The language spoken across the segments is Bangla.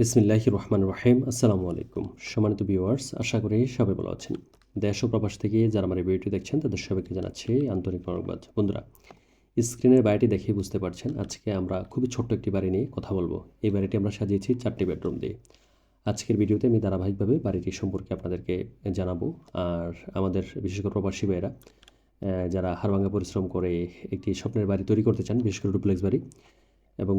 বিসমিল্লাহ রহমান রহিম আসসালামু আলাইকুম। সম্মানিত ভিউয়ার্স, আশা করি সবাই ভালো আছেন। দেশ ও প্রবাস থেকে যারা আমার এই ভিডিওটি দেখছেন, তাদের সবাইকে জানাচ্ছি আন্তরিক মনোবাদ বন্ধুরা, স্ক্রিনের বাড়িটি দেখেই বুঝতে পারছেন, আজকে আমরা খুবই ছোট্ট একটি বাড়ি নিয়ে কথা বলব। এই বাড়িটি আমরা সাজিয়েছি চারটি বেডরুম দিয়ে। আজকের ভিডিওতে আমি ধারাবাহিকভাবে বাড়িটি সম্পর্কে আপনাদেরকে জানাব। আর আমাদের বিশেষ করে প্রবাসী ভাইয়েরা যারা হারভাঙ্গা পরিশ্রম করে একটি স্বপ্নের বাড়ি তৈরি করতে চান, বিশেষ করে ডুপ্লেক্স বাড়ি এবং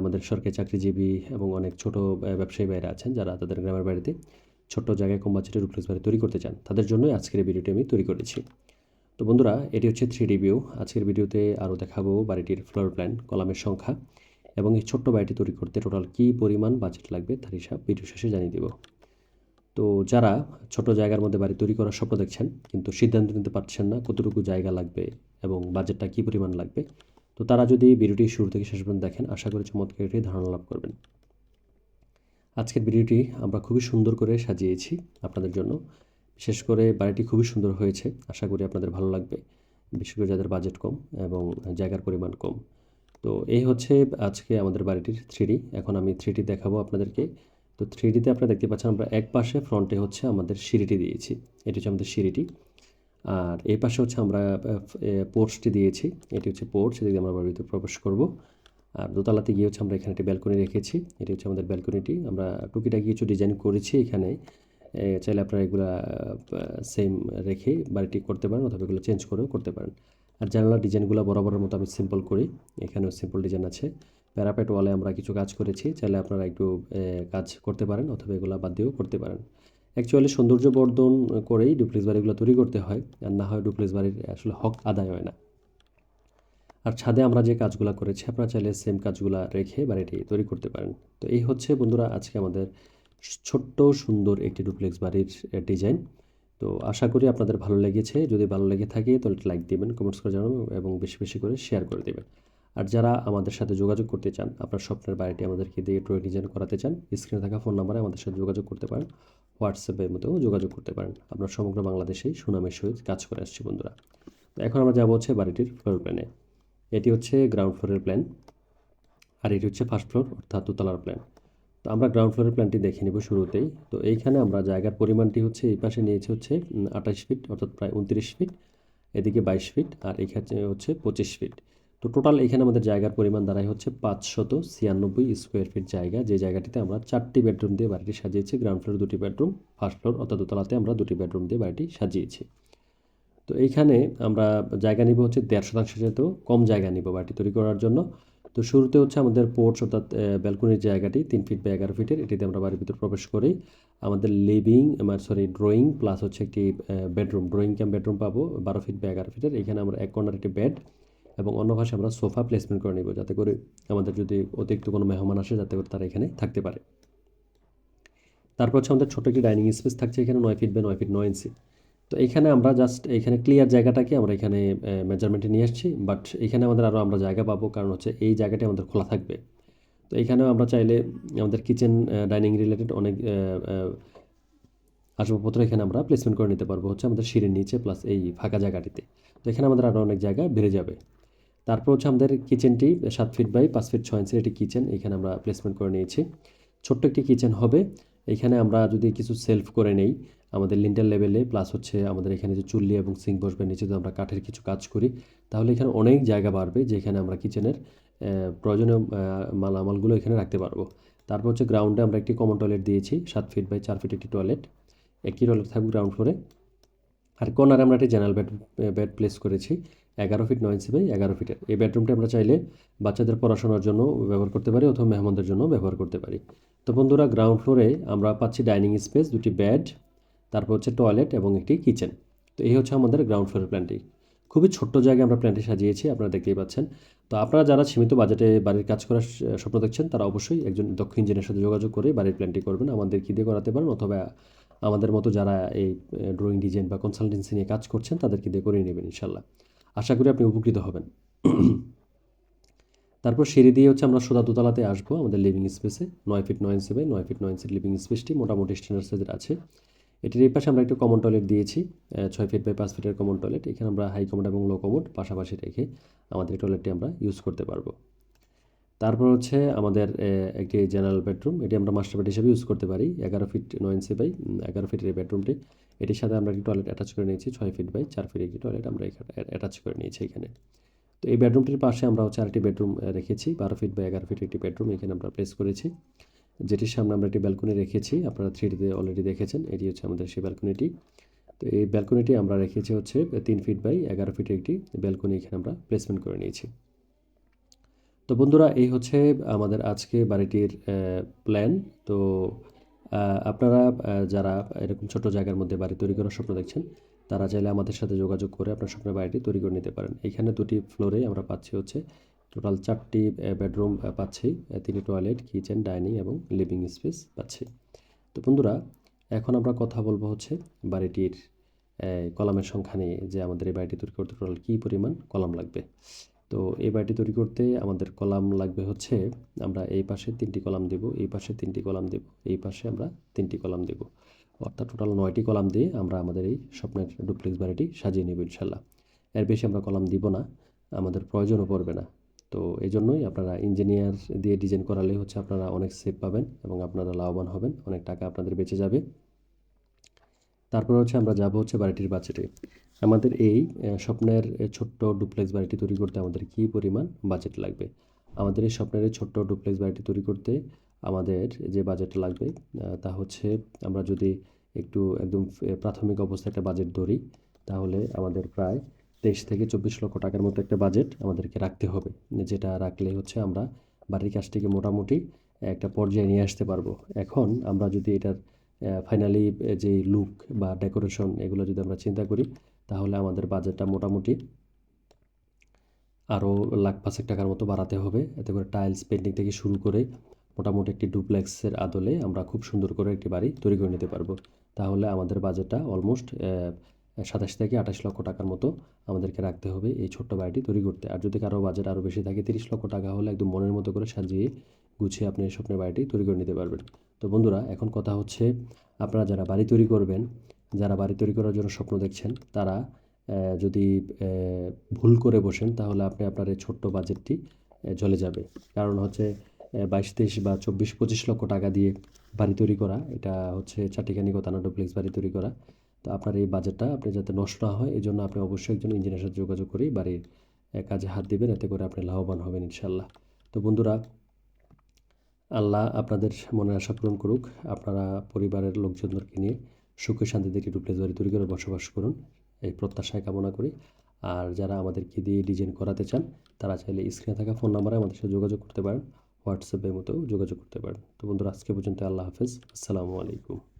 আমাদের সরকারি চাকরিজীবী এবং অনেক ছোট ব্যবসায়ী ভাইরা আছেন যারা তাদের গ্রামের বাড়িতে ছোট্ট জায়গায় কম বাজেটের ডুপ্লেক্স বাড়ি তৈরি করতে চান। তাদের জন্যই আজকের ভিডিওটি আমি তৈরি করেছি। তো বন্ধুরা, এটি হচ্ছে থ্রি ডি ভিউ। আজকের ভিডিওতে আরও দেখাবো বাড়িটির ফ্লোর প্ল্যান, কলামের সংখ্যা এবং এই ছোট্ট বাড়িটি তৈরি করতে টোটাল কী পরিমাণ বাজেট লাগবে তার হিসাব ভিডিও শেষে জানিয়ে দেব। তো যারা ছোট জায়গার মধ্যে বাড়ি তৈরি করার স্বপ্ন দেখছেন, কিন্তু সিদ্ধান্ত নিতে পারছেন না কতটুকু জায়গা লাগবে এবং বাজেটটা কী পরিমাণ লাগবে তো তারা যদি ভিডিওটি শুরু থেকে শেষ পর্যন্ত দেখেন, আশা করি চমৎকার একটি ধারণা লাভ করবেন। আজকের ভিডিওটি আমরা খুবই সুন্দর করে সাজিয়েছি আপনাদের জন্য। বিশেষ করে বাড়িটি খুবই সুন্দর হয়েছে, আশা করি আপনাদের ভালো লাগবে। বিশেষ করে যাদের বাজেট কম এবং জায়গার পরিমাণ কম। তো এই হচ্ছে আজকে আমাদের বাড়িটির থ্রিডি। এখন আমি থ্রিডি দেখাবো আপনাদেরকে। তো থ্রিডিতে আপনারা দেখতে পাচ্ছেন আমরা এক পাশে ফ্রন্টে হচ্ছে আমাদের সিঁড়িটি দিয়েছি। এটি হচ্ছে আমাদের সিঁড়িটি। আর এই পাশে হচ্ছে আমরা পোর্টসটি দিয়েছি। এটি হচ্ছে পোর্টস এদিকে আমরা বাড়িতে প্রবেশ করব। আর দোতলাতে গিয়ে হচ্ছে আমরা এখানে একটি ব্যালকনি রেখেছি। এটি হচ্ছে আমাদের ব্যালকনিটি। আমরা টুকিটাকি কিছু ডিজাইন করেছি এখানে। চাইলে আপনারা এগুলা সেম রেখে বাড়িটি করতে পারেন অথবা এগুলো চেঞ্জ করেও করতে পারেন। আর জানালার ডিজাইনগুলো বরাবরের মতো আমি সিম্পল করি। এখানেও সিম্পল ডিজাইন আছে। প্যারাপেট ওয়ালে আমরা কিছু কাজ করেছি। চাইলে আপনারা একটু কাজ করতে পারেন অথবা এগুলো বাদ দিয়েও করতে পারেন। অ্যাকচুয়ালি সৌন্দর্য বর্ধন করেই ডুপ্লেক্স বাড়িগুলো তৈরি করতে হয়, আর না হয় ডুপ্লেক্স বাড়ির আসলে হক আদায় হয় না। আর ছাদে আমরা যে কাজগুলো করেছি, আপনারা চাইলে সেম কাজগুলো রেখে বাড়িটি তৈরি করতে পারেন। তো এই হচ্ছে বন্ধুরা আজকে আমাদের ছোট্ট সুন্দর একটি ডুপ্লেক্স বাড়ির ডিজাইন। তো আশা করি আপনাদের ভালো লেগেছে। যদি ভালো লেগে থাকে তাহলে লাইক দিবেন, কমেন্টস করে জানাবেন এবং বেশি বেশি করে শেয়ার করে দেবেন। আর যারা আমাদের সাথে যোগাযোগ করতে চান, আপনার স্বপ্নের বাড়িটি আমাদেরকে দিয়ে ড্রয়িং ডিজাইন করাতে চান স্ক্রিনে থাকা ফোন নাম্বারে আমাদের সাথে যোগাযোগ করতে পারেন। হোয়াটসঅ্যাপের মধ্যেও যোগাযোগ করতে পারেন। আমরা সমগ্র বাংলাদেশেই সুনামের সহিত কাজ করে আসছি বন্ধুরা। তো এখন আমরা যাব হচ্ছে বাড়িটির ফ্লোর প্ল্যানে এটি হচ্ছে গ্রাউন্ড ফ্লোরের প্ল্যান আর এটি হচ্ছে ফার্স্ট ফ্লোর অর্থাৎ দোতলার প্ল্যান তো আমরা গ্রাউন্ড ফ্লোরের প্ল্যানটি দেখে নেব শুরুতেই। তো এইখানে আমরা জায়গার পরিমাণটি হচ্ছে এই পাশে নিয়েছি হচ্ছে আঠাশ ফিট অর্থাৎ প্রায় উনত্রিশ ফিট এদিকে বাইশ ফিট আর এখানে হচ্ছে পঁচিশ ফিট তো টোটাল এখানে আমাদের জায়গার পরিমাণ দাঁড়ায় হচ্ছে পাঁচশত ছিয়ানব্বই স্কোয়ার ফিট জায়গা। যে জায়গাটিতে আমরা চারটি বেডরুম দিয়ে বাড়িটি সাজিয়েছি গ্রাউন্ড ফ্লোর দুটি বেডরুম ফার্স্ট ফ্লোর অর্থাৎ দোতলাতে আমরা দুটি বেডরুম দিয়ে বাড়িটি সাজিয়েছি। তো এইখানে আমরা জায়গা নিব হচ্ছে দেড় শতাংশ যেহেতু, কম জায়গা নিব বাড়িটি তৈরি করার জন্য। তো শুরুতে হচ্ছে আমাদের পোর্টস অর্থাৎ ব্যালকনির জায়গাটি তিন ফিট বা এগারো ফিটের এটিতে আমরা বাড়ির ভিতরে প্রবেশ করি। আমাদের লিভিং আমার সরি ড্রয়িং প্লাস হচ্ছে একটি বেডরুম ড্রয়িং ক্যাম বেডরুম পাবো বারো ফিট বা এগারো ফিটের এখানে আমরা এক কর্নার একটি বেড এবং অন্য পাশে আমরা সোফা প্লেসমেন্ট করে নিব যাতে করে আমাদের যদি অতিরিক্ত কোনো মেহমান আসে, যাতে করে তারা এখানে থাকতে পারে। তারপর হচ্ছে আমাদের ছোটো একটি ডাইনিং স্পেস থাকছে এখানে নয় ফিট বা নয় ফিট নয় ইঞ্চি তো এখানে আমরা জাস্ট এখানে ক্লিয়ার জায়গাটাকে আমরা এখানে মেজারমেন্টে নিয়ে আসছি বাট এখানে আমাদের আরও আমরা জায়গা পাবো, কারণ হচ্ছে এই জায়গাটি আমাদের খোলা থাকবে। তো এখানেও আমরা চাইলে আমাদের কিচেন ডাইনিং রিলেটেড অনেক আসবাবপত্র এখানে আমরা প্লেসমেন্ট করে নিতে পারব হচ্ছে আমাদের সিঁড়ির নিচে প্লাস এই ফাঁকা জায়গাটিতে। তো এখানে আমাদের আরও অনেক জায়গা বেড়ে যাবে। তারপর হচ্ছে আমাদের কিচেনটি সাত ফিট বাই পাঁচ ফিট ছয় ইঞ্চের একটি কিচেন এখানে আমরা প্লেসমেন্ট করে নিয়েছি। ছোট্ট একটি কিচেন হবে। এখানে আমরা যদি কিছু সেলফ করে নেই, আমাদের লিন্টার লেভেলে প্লাস হচ্ছে আমাদের এখানে যে চুল্লি এবং সিঙ্ক বসবে, নিচে যদি আমরা কাঠের কিছু কাজ করি, তাহলে এখানে অনেক জায়গা বাড়বে যেখানে আমরা কিচেনের প্রয়োজনীয় মালামালগুলো এখানে রাখতে পারব। তারপর হচ্ছে গ্রাউন্ডে আমরা একটি কমন টয়লেট দিয়েছি, সাত ফিট বাই চার ফিট একটি টয়লেট একটি টয়লেট থাকবে গ্রাউন্ড ফ্লোরে আর কর্নারে আমরা একটি জেনারেল বেড বেড প্লেস করেছি। এগারো ফিট নয় ইঞ্চি বাই এগারো ফিটের এই বেডরুমটি আমরা চাইলে বাচ্চাদের পড়াশোনার জন্য ব্যবহার করতে পারি অথবা মেহমানদের জন্য ব্যবহার করতে পারি। তো বন্ধুরা গ্রাউন্ড ফ্লোরে আমরা পাচ্ছি ডাইনিং স্পেস দুটি বেড তারপর হচ্ছে টয়লেট এবং একটি কিচেন তো এই হচ্ছে আমাদের গ্রাউন্ড ফ্লোরের প্ল্যানটি খুবই ছোট্ট জায়গায় আমরা প্ল্যানটি সাজিয়েছি, আপনারা দেখতেই পাচ্ছেন। তো আপনারা যারা সীমিত বাজেটে বাড়ির কাজ করার স্বপ্ন দেখছেন, তারা অবশ্যই একজন দক্ষ ইঞ্জিনিয়ারের সাথে যোগাযোগ করে বাড়ির প্ল্যানটি করবেন। আমাদের কি দিয়ে করাতে পারেন অথবা আমাদের মতো যারা এই ড্রয়িং ডিজাইন বা কনসালটেন্সি নিয়ে কাজ করছেন তাদেরকে দিয়ে করিয়ে নেবেন ইনশাল্লাহ আশা করি আপনি উপকৃত হবেন। তারপর সিঁড়ি দিয়ে হচ্ছে আমরা সোদা দোতলাতে আসব আমাদের লিভিং স্পেসে নয় ফিট নয় ইঞ্চি নয় ফিট নয় ইঞ্চির লিভিং স্পেসটি মোটামুটি স্ট্যান্ডার্ড সাইজের আছে। এটির এই পাশে আমরা একটু কমন টয়লেট দিয়েছি ছয় ফিট বাই পাঁচ ফিটের কমন টয়লেট এখানে আমরা হাই কমোড এবং লো কমোড পাশাপাশি রেখে আমাদের টয়লেটটি আমরা ইউজ করতে পারব। তারপর হচ্ছে আমাদের একটি জেনারেল বেডরুম এটি আমরা মাস্টার বেড হিসেবে ইউজ করতে পারি। এগারো ফিট নয় ইঞ্চি বাই এগারো ফিটের এই বেডরুমটি এটির সাথে আমরা একটি টয়লেট অ্যাটাচ করে নিয়েছি, ছয় ফিট বাই, চার ফিট একটি টয়লেট আমরা এখানে অ্যাটাচ করে নিয়েছি এখানে। তো এই বেডরুমটির পাশে আমরা হচ্ছে আরেকটি বেডরুম রেখেছি, বারো ফিট বা এগারো ফিট একটি বেডরুম এখানে আমরা প্লেস করেছি। যেটির সামনে আমরা একটি ব্যালকনি রেখেছি। আপনারা থ্রিডিতে অলরেডি দেখেছেন, এটি হচ্ছে আমাদের সেই ব্যালকনিটি তো এই ব্যালকনিটি আমরা রেখেছি হচ্ছে তিন ফিট বাই এগারো ফিটের একটি ব্যালকনি এখানে আমরা প্লেসমেন্ট করে নিয়েছি। তো বন্ধুরা, এই হচ্ছে আমাদের আজকে বাড়িটির প্ল্যান তো আপনারা যারা এরকম ছোট জায়গার মধ্যে বাড়ি তৈরি করার স্বপ্ন দেখছেন, তারা চাইলে আমাদের সাথে যোগাযোগ করে আপনার স্বপ্নের বাড়িটি তৈরি করে নিতে পারেন। এখানে দুটি ফ্লোরে আমরা পাচ্ছি হচ্ছে, টোটাল চারটি বেডরুম পাচ্ছি তিনটি টয়লেট, কিচেন, ডাইনিং এবং লিভিং স্পেস পাচ্ছি। তো বন্ধুরা, এখন আমরা কথা বলব হচ্ছে বাড়িটির কলামের সংখ্যা নিয়ে, যে আমাদের এই বাড়িটি তৈরি করতে টোটাল কী পরিমাণ কলাম লাগবে। তো এই বাড়িটি তৈরি করতে আমাদের কলাম লাগবে হচ্ছে, আমরা এই পাশে তিনটি কলাম দেব, এই পাশে তিনটি কলাম দেব, এই পাশে আমরা তিনটি কলাম দেব। অর্থাৎ টোটাল নয়টি কলাম দিয়ে আমরা আমাদের এই স্বপ্নের ডুপ্লেক্স বাড়িটি সাজিয়ে নেব ইনশাল্লাহ এর বেশি আমরা কলাম দিব না, আমাদের প্রয়োজনও পড়বে না। তো এই জন্যই আপনারা ইঞ্জিনিয়ার দিয়ে ডিজাইন করালে হচ্ছে আপনারা অনেক সেফ পাবেন এবং আপনারা লাভবান হবেন, অনেক টাকা আপনাদের বেঁচে যাবে। তারপর হচ্ছে আমরা যাব হচ্ছে বাড়িটির বাজেটে আমাদের এই স্বপ্নের ছোট্ট ডুপ্লেক্স বাড়িটি তৈরি করতে আমাদের কী পরিমাণ বাজেট লাগবে? আমাদের এই স্বপ্নের ছোট্ট ডুপ্লেক্স বাড়িটি তৈরি করতে আমাদের যে বাজেট লাগবে তা হচ্ছে আমরা যদি একটু একদম প্রাথমিক অবস্থায় একটা বাজেট ধরি, তাহলে আমাদের প্রায় তেইশ থেকে চব্বিশ লক্ষ টাকার মতো একটা বাজেট আমাদেরকে রাখতে হবে। যেটা রাখলে হচ্ছে আমরা বাড়ির কাজটিকে মোটামুটি একটা পর্যায়ে নিয়ে আসতে পারব। এখন আমরা যদি এটার ফাইনালি যে লুক বা ডেকোরেশন এগুলো যদি আমরা চিন্তা করি, তাহলে আমাদের বাজেটটা মোটামুটি আরও লাখ পাঁচেক টাকার মতো বাড়াতে হবে। এতে করে টাইলস পেন্টিং থেকে শুরু করে মোটামুটি একটি ডুপ্লেক্সের আদলে আমরা খুব সুন্দর করে একটি বাড়ি তৈরি করে নিতে পারব। তাহলে আমাদের বাজেটটা অলমোস্ট সাতাশ থেকে আঠাশ লক্ষ টাকার মতো আমাদেরকে রাখতে হবে এই ছোট্ট বাড়িটি তৈরি করতে। আর যদি কারও বাজেট আরও বেশি থাকে, তিরিশ লক্ষ টাকা হলে একদম মনের মতো করে সাজিয়ে গুছিয়ে আপনি স্বপ্নের বাড়িটি তৈরি করে নিতে পারবেন। তো বন্ধুরা, এখন কথা হচ্ছে আপনারা যারা বাড়ি তৈরি করবেন, যারা বাড়ি তৈরি করার জন্য স্বপ্ন দেখছেন, তারা যদি ভুল করে বসেন, তাহলে আপনি আপনার এই ছোট্ট বাজেটটি চলে যাবে। কারণ হচ্ছে বাইশ, তেইশ বা চব্বিশ, পঁচিশ লক্ষ টাকা দিয়ে বাড়ি তৈরি করা, এটা হচ্ছে চাটিখানি গোতানা ডুপ্লেক্স বাড়ি তৈরি করা। তো আপনার এই বাজেটটা আপনি যাতে নষ্ট না হয় এই জন্য আপনি অবশ্যই একজন ইঞ্জিনিয়ারের সাথে যোগাযোগ করেই বাড়ির কাজে হাত দিবেন, এতে করে আপনি লাভবান হবেন ইনশাল্লাহ তো বন্ধুরা আল্লাহ আপনাদের মনে আশা পূরণ করুক। আপনারা পরিবারের লোকজনদেরকে নিয়ে সুখে শান্তিতে একটি ডুপ্লেক্স বাড়ি তৈরি করে বসবাস করুন। এই প্রত্যাশায় কামনা করি। আর যারা আমাদেরকে দিয়ে ডিজাইন করাতে চান, তারা চাইলে স্ক্রিনে থাকা ফোন নাম্বারে আমাদের সাথে যোগাযোগ করতে পারেন। হোয়াটসঅ্যাপের মতো যোগাযোগ করতে পারেন। তো বন্ধুরা, আজকে পর্যন্ত আল্লাহ হাফেজ। আসসালামু আলাইকুম।